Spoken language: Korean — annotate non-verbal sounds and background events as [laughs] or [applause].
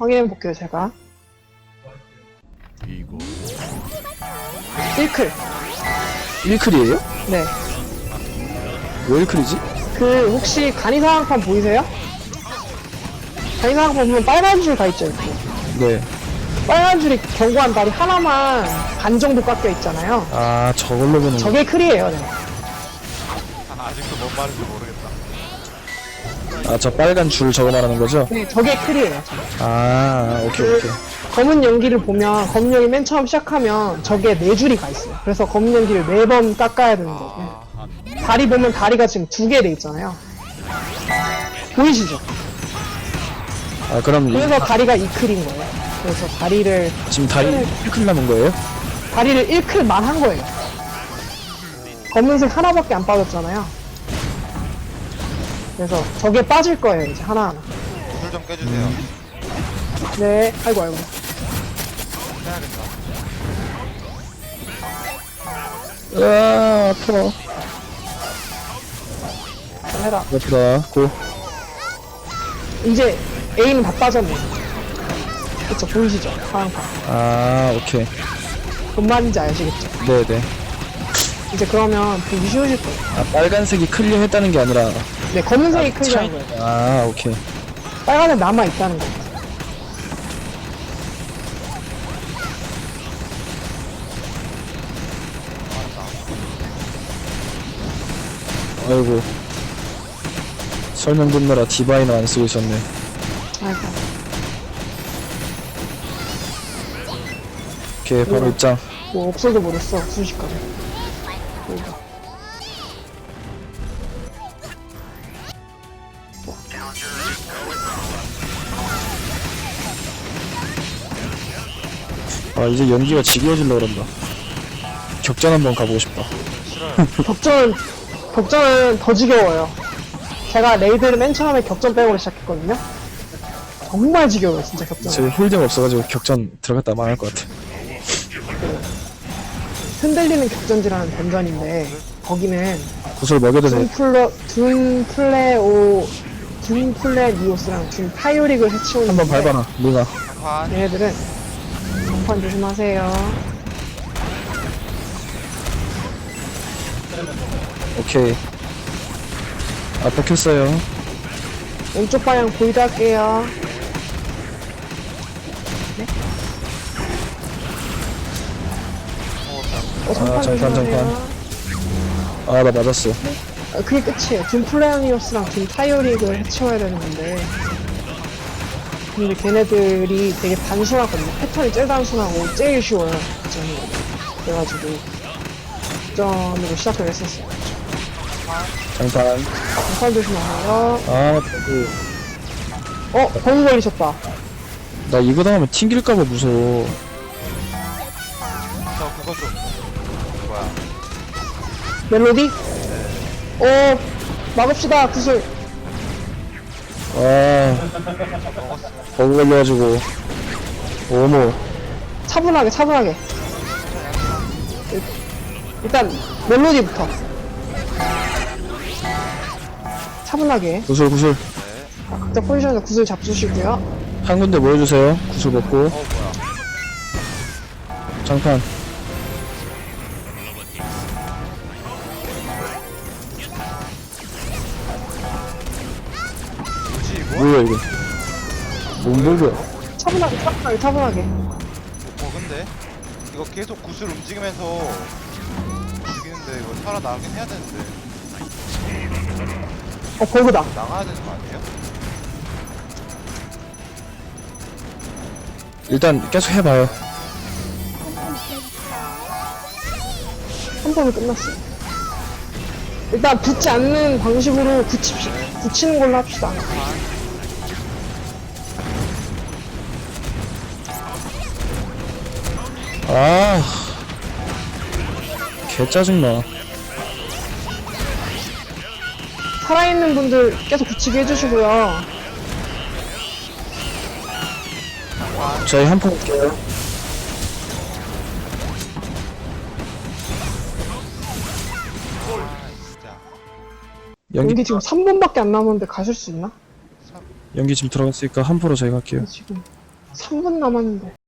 확인해 볼게요, 제가. 이거 1클. 1클이에요? 네. 왜 1클이지? 그, 혹시 간이상황판 보이세요? 간이상황판 보면 빨간 줄 가 있죠, 이렇게. 네. 빨간 줄이 견고한 다리 하나만 반 정도 깎여 있잖아요. 아, 저걸로 보는 거. 저게 클이에요, 네. 아, 아직도 뭔 말인지 모르겠다. 아, 저 빨간 줄 저거 말하는 거죠? 네, 저게 클이에요. 저게. 아, 오케이, 그 오케이. 검은 연기를 보면 검은 연기 맨 처음 시작하면 저게 네 줄이 가 있어요. 그래서 검은 연기를 네번 깎아야 되는 거고. 아, 다리 보면 다리가 지금 두 개 돼 있잖아요. 보이시죠? 아, 그럼 이- 그래서 다리가 2클인 거예요. 그래서 다리를 지금 다리 1클 남은 거예요? 다리를 1클만 한 거예요. 검은색 하나밖에 안 빠졌잖아요. 그래서 저게 빠질 거예요, 이제 하나하나. 구슬 좀 깨주세요. 네, 아이고, 아이고. 해야겠다. 으아, 아프다. 잘 해라. 아프다. 고. 이제 A는 다 빠졌네. 그쵸, 보이시죠? 파랑파. 아, 오케이. 뭔 말인지 아시겠죠? 네네. 이제 그러면 보기 쉬우실 거예요. 아, 빨간색이 클리어 했다는 게 아니라. 네, 검은색이 클리어한 거예요. 아, 오케이. 빨간색 남아 있다는 거예요. 아이고. 설명 듣느라 디바이너 안 쓰고 있었네. 아이고. 오케이, 바로. 입장. 뭐 없어도 모르겠어, 순식간에. 여기가. 아, 이제 연기가 지겨워질라 그런다. 격전 한번 가보고 싶다. [laughs] 격전, 격전은 더 지겨워요. 제가 레이드를 맨 처음에 격전 빼고 시작했거든요. 정말 지겨워요, 진짜 격전. 제 홀딩 없어가지고 격전 들어갔다 망할 것 같아. 흔들리는 격전지라는 던전인데, 거기는 구슬 먹여도 돼. 둔플러, 둔플레오, 둔플레니오스랑 둔파이오릭을 해치우는 한번 누나. 판 얘네들은 전판 조심하세요. 오케이. 아, 먹혔어요. 왼쪽 방향 보이다 할게요. 어, 전판 아, 잠깐. 아, 나 맞았어. 아, 그게 끝이에요. 둔플레니오스랑 둔타이오릭을 해치워야 되는 건데. 근데 걔네들이 되게 단순하거든요. 패턴이 제일 단순하고 제일 쉬워요. 그전이 그래가지고 점으로 시작을 했었어요. 장판. 전판 조심하세요. 아, 그, 어, 버그 걸리셨다. 나 이거 당하면 튕길까봐 무서워. 저 그거 좀 뭐야? 멜로디? 어, 막읍시다, 구슬. 아, 버그 걸려가지고. 어머. 차분하게, 차분하게. 일- 일단, 멜로디부터. 차분하게. 구슬, 구슬. 아, 각자 포지션에서 구슬 잡수시고요. 한 군데 모여주세요. 구슬 먹고. 어 뭐야? 장판. 뭐야, 이거. 뭔 버그야? 차분하게, 차분하게, 차분하게. 어 근데 이거 계속 구슬 움직이면서 죽이는데 이거 살아나가긴 해야 되는데 어, 버그다. 나가야 되는 거 아니에요? 일단 계속 해봐요. 한 번은 끝났어요. 일단 붙지 않는 방식으로 붙입시다. 붙이는 걸로 합시다. 아. 개 짜증나. 살아있는 분들 계속 붙이게 해주시고요. 저희 한 판. 아 진짜 연기, 여기 지금 3분밖에 안 남았는데 가실 수 있나? 연기 지금 들어갔으니까 한 프로 저희 갈게요. 지금 3분 남았는데